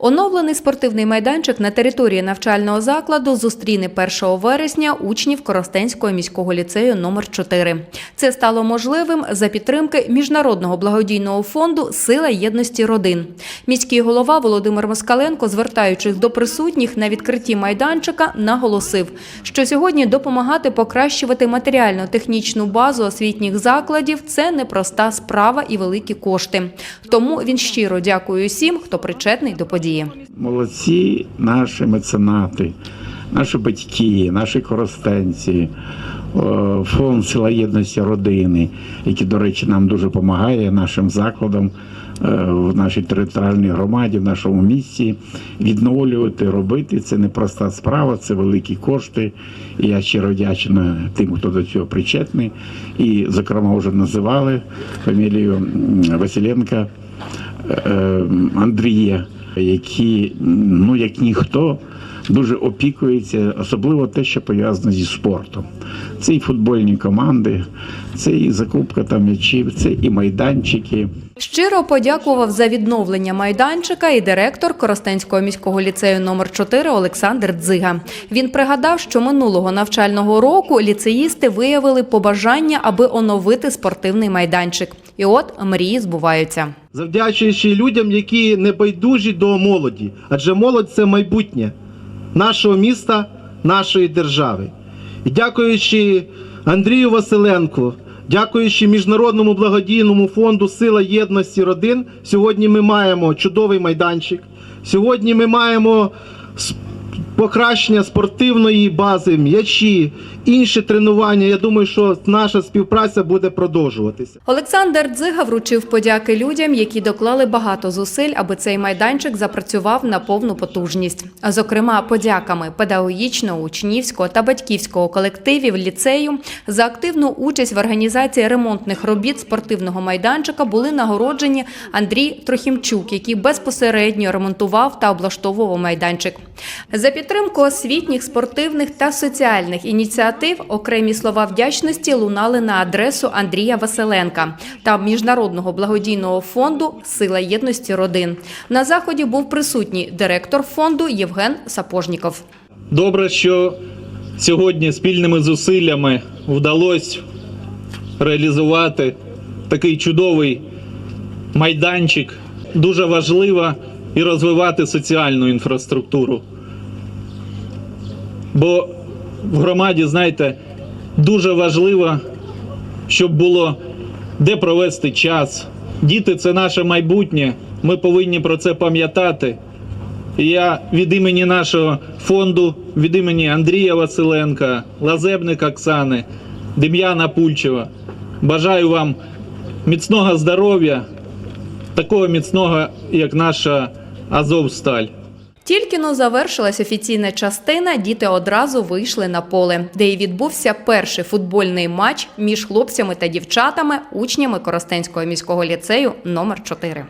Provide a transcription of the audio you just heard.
Оновлений спортивний майданчик на території навчального закладу зустріне 1 вересня учнів Коростенського міського ліцею номер 4 Це стало можливим за підтримки міжнародного благодійного фонду Сила єдності родин. Міський голова Володимир Москаленко, звертаючись до присутніх на відкритті майданчика, наголосив, що сьогодні допомагати покращувати матеріально-технічну базу освітніх закладів це непроста справа і великі кошти. Тому він щиро дякує усім, хто причетний до події. Молодці наші меценати, наші батьки, наші коростенці, фонд села єдності родини, який, до речі, нам дуже допомагає нашим закладам е, в нашій територіальній громаді, в нашому місті відновлювати, робити. Це не проста справа, це великі кошти. І я щиро вдячний тим, хто до цього причетний. І, зокрема, вже називали фамілію Василенка е, Андрія, які, ну як ніхто, дуже опікується, особливо те, що пов'язано зі спортом. Це і футбольні команди, це і закупка там м'ячів, це і майданчики. Щиро подякував за відновлення майданчика і директор Коростенського міського ліцею номер 4 Олександр Дзига. Він пригадав, що минулого навчального року ліцеїсти виявили побажання, аби оновити спортивний майданчик. І от мрії збуваються. Завдячуючи людям, які не байдужі до молоді, адже молодь це майбутнє нашого міста, нашої держави. І дякуючи Андрію Василенку, дякуючи міжнародному благодійному фонду Сила єдності родин, сьогодні ми маємо чудовий майданчик. Сьогодні ми маємо покращення спортивної бази, м'ячі, інші тренування. Я думаю, що наша співпраця буде продовжуватися. Олександр Дзига вручив подяки людям, які доклали багато зусиль, аби цей майданчик запрацював на повну потужність. Зокрема, подяками педагогічного, учнівського та батьківського колективів ліцею за активну участь в організації ремонтних робіт спортивного майданчика були нагороджені Андрій Трохімчук, який безпосередньо ремонтував та облаштовував майданчик. За підтримку освітніх, спортивних та соціальних ініціатив окремі слова вдячності лунали на адресу Андрія Василенка та міжнародного благодійного фонду Сила єдності родин. На заході був присутній директор фонду Євген Сапожніков. Добре, що сьогодні спільними зусиллями вдалося реалізувати такий чудовий майданчик. Дуже важливо і розвивати соціальну інфраструктуру. Бо в громаді, знаєте, дуже важливо, щоб було де провести час. Діти це наше майбутнє. Ми повинні про це пам'ятати. Я від імені нашого фонду, від імені Андрія Василенка, Лазебник Оксани, Дем'яна Пульчева бажаю вам міцного здоров'я, такого міцного, як наша Азовсталь. Тільки но завершилась офіційна частина, діти одразу вийшли на поле, де і відбувся перший футбольний матч між хлопцями та дівчатами, учнями Коростенського міського ліцею номер 4